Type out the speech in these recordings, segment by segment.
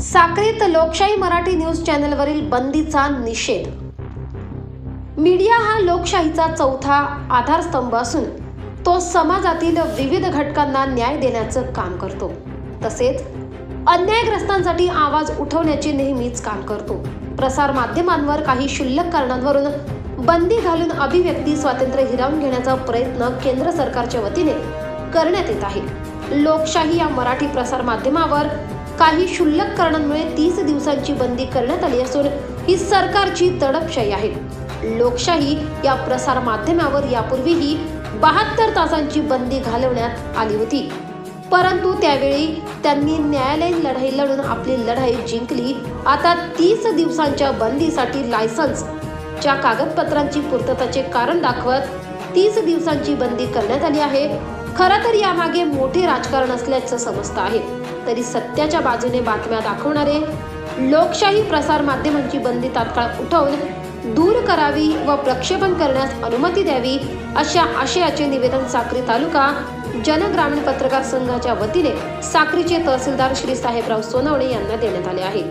साक्रीत लोकशाही मराठी न्यूज चॅनलवरील बंदीचा निषेध. मीडिया हा लोकशाहीचा चौथा आधारस्तंभ असून तो समाजातील विविध घटकांना न्याय देण्याचं काम करतो. तसेच अन्यायग्रस्तांसाठी आवाज उठवण्याचे नेहमीच काम करतो. प्रसार माध्यमांवर काही शुल्लक कारणांवरून बंदी घालून अभिव्यक्ती स्वातंत्र्य हिरावून घेण्याचा प्रयत्न केंद्र सरकारच्या वतीने करण्यात येत आहे. लोकशाही या मराठी प्रसार माध्यमावर काही क्षुल्लक कारणांमुळे तीस दिवसांची बंदी करण्यात आली असून ही सरकारची तडपशाही आहे. लोकशाही या प्रसार माध्यमावर यापूर्वीही बहात्तर तासांची बंदी घालवण्यात आली होती. परंतु त्यावेळी त्यांनी न्यायालयीन लढाई लढून आपली लढाई जिंकली. आता तीस दिवसांच्या बंदीसाठी लायसन्स च्या कागदपत्रांची पूर्तताचे कारण दाखवत तीस दिवसांची बंदी करण्यात आली आहे. खरं तर यामागे मोठे राजकारण असल्याचं समजतं आहे. तरी सत्याच्या बाजूने बातम्या दाखवणारे लोकशाही प्रसार माध्यमांची बंदी तात्काळ उठवून दूर करावी व प्रक्षेपण करण्यास अनुमती द्यावी अशा आशयाचे निवेदन साक्री तालुका जनग्रामीण पत्रकार संघाच्या वतीने साक्रीचे तहसीलदार श्री साहेबराव सोनवणे यांना देण्यात आले आहे.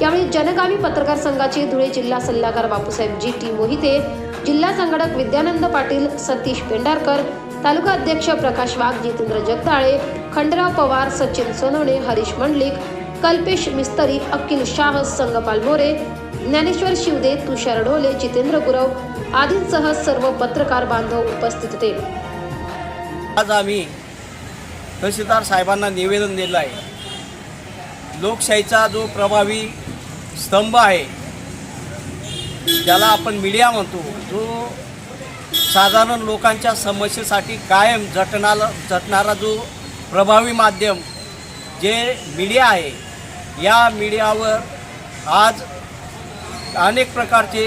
यावेळी जनगामी पत्रकार संघाचे धुळे जिल्हा सल्लागार बापूसाहेब जी टी मोहिते जिल्हा संघटक विद्यानंद पाटील सतीश पेंढारकर तालुका अध्यक्ष प्रकाश वाघ जितेंद्र जगदाळे खंडराव पवार सचिन सोनवणे हरीश मंडलिक कल्पेश मिस्तरी अक्किल शाह संगपाल मोरे ज्ञानेश्वर शिवदे तुषार ढोले जितेंद्र गुरव आदींसह सर्व पत्रकार बांधव उपस्थित होते. आज आम्ही तहसीलदार साहेबांना निवेदन दिलं आहे. लोकशाहीचा जो प्रभावी स्तंभ आहे ज्याला आपण मीडिया म्हणतो जो साधारण लोकांच्या समस्येसाठी कायम जटणाला झटणारा जो प्रभावी माध्यम जे मीडिया आहे या मीडियावर आज अनेक प्रकारचे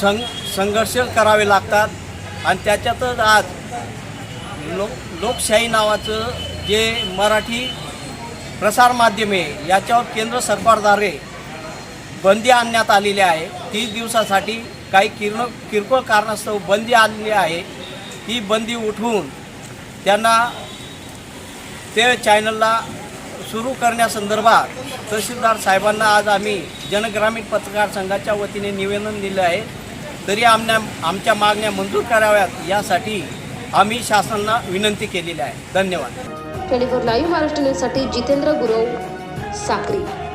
सं संघर्ष करावे लागतात आणि त्याच्यातच आज लोक लोकशाही नावाचं जे मराठी प्रसारमाध्यम आहे याच्यावर केंद्र सरकारद्वारे बंदी आणण्यात आलेली आहे. तीस दिवसासाठी काही किरण किरकोळ कारणास्तव बंदी आणली आहे. ती बंदी उठवून त्यांना ते चॅनलला सुरू करण्यासंदर्भात तहसीलदार साहेबांना आज आम्ही जनग्रामीण पत्रकार संघाच्या वतीने निवेदन दिलं आहे. तरी आमना आमच्या मागण्या मंजूर कराव्यात यासाठी आम्ही शासनाला विनंती केलेली आहे. धन्यवाद. ट्वेंटी फोर लाईव्ह महाराष्ट्र न्यूजसाठी जितेंद्र गुरव साक्री.